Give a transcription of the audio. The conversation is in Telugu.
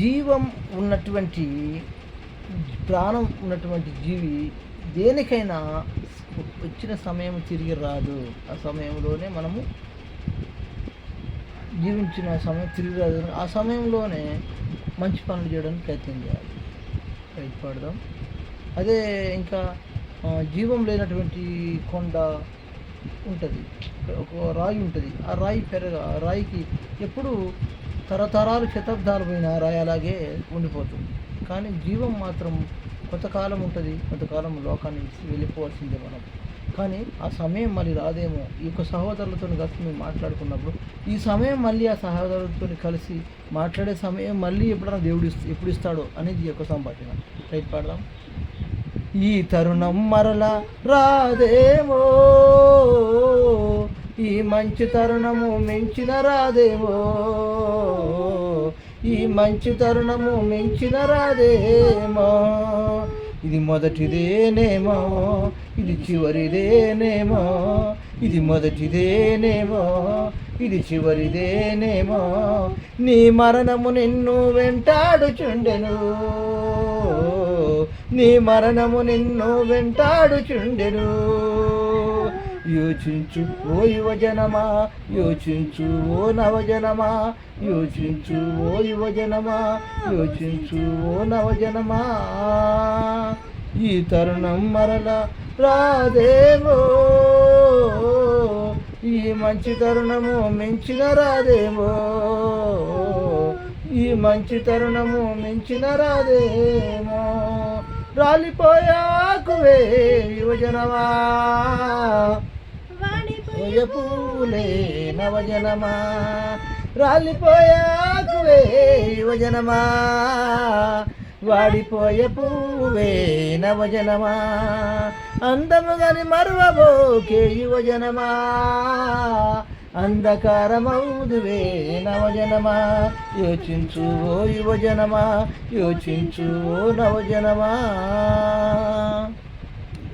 జీవం ఉన్నటువంటి ప్రాణం ఉన్నటువంటి జీవి దేనికైనా వచ్చిన సమయం తిరిగి రాదు. ఆ సమయంలోనే మనము జీవించిన సమయం తిరిగి రాదు. ఆ సమయంలోనే మంచి పనులు చేయడానికి ప్రయత్నం చేయాలి. రైట్ అదే ఇంకా జీవం లేనటువంటి కొండ ఉంటుంది. ఒక రాయి ఉంటుంది. ఆ రాయి పెరగ ఆ రాయికి ఎప్పుడు తరతరాలు శతాబ్దాలు పోయిన రాయలాగే ఉండిపోతుంది. కానీ జీవం మాత్రం కొంతకాలం ఉంటుంది కొంతకాలం లోకాన్ని వెళ్ళిపోవాల్సిందే మనం. కానీ ఆ సమయం మళ్ళీ రాదేమో. ఈ యొక్క సహోదరులతో కలిసి మేము మాట్లాడుకున్నప్పుడు ఈ సమయం మళ్ళీ ఆ సహోదరులతో కలిసి మాట్లాడే సమయం మళ్ళీ ఎప్పుడైనా దేవుడు ఎప్పుడు ఇస్తాడో అనేది ఈ యొక్క సంభాషణ. రైట్ పాడదాం. ఈ తరుణం మరలా రాదేమో. మంచి తరుణము మించిన రాదేమో ఈ మంచి తరుణము మించిన రాదేమో. ఇది మొదటిదేనేమో ఇది చివరిదేనేమో ఇది మొదటిదేనేమో ఇది చివరిదేనేమో. నీ మరణము నిన్ను వెంటాడుచుండెను. నీ మరణము నిన్ను వెంటాడుచుండెను. యోచించు ఓ యువజనమా యోచించు ఓ నవజనమా యోచించు ఓ యువజనమా యోచించు ఓ నవజనమా. ఈ తరుణం మరల రాదేమో ఈ మంచి తరుణము మించిన రాదేమో ఈ మంచి తరుణము మించిన రాదేమో. రాలిపోయాకువే యువజనమా ఓయ పూలే నవజనమా? రాలిపోయాకువే యువజనమా వాడిపోయే పువ్వే నవజనమా? అందముగని మరువబోకే యువజనమా? అంధకారమౌదువే నవజనమా? యోచించు ఓ యువజనమా? యోచించు ఓ నవజనమా?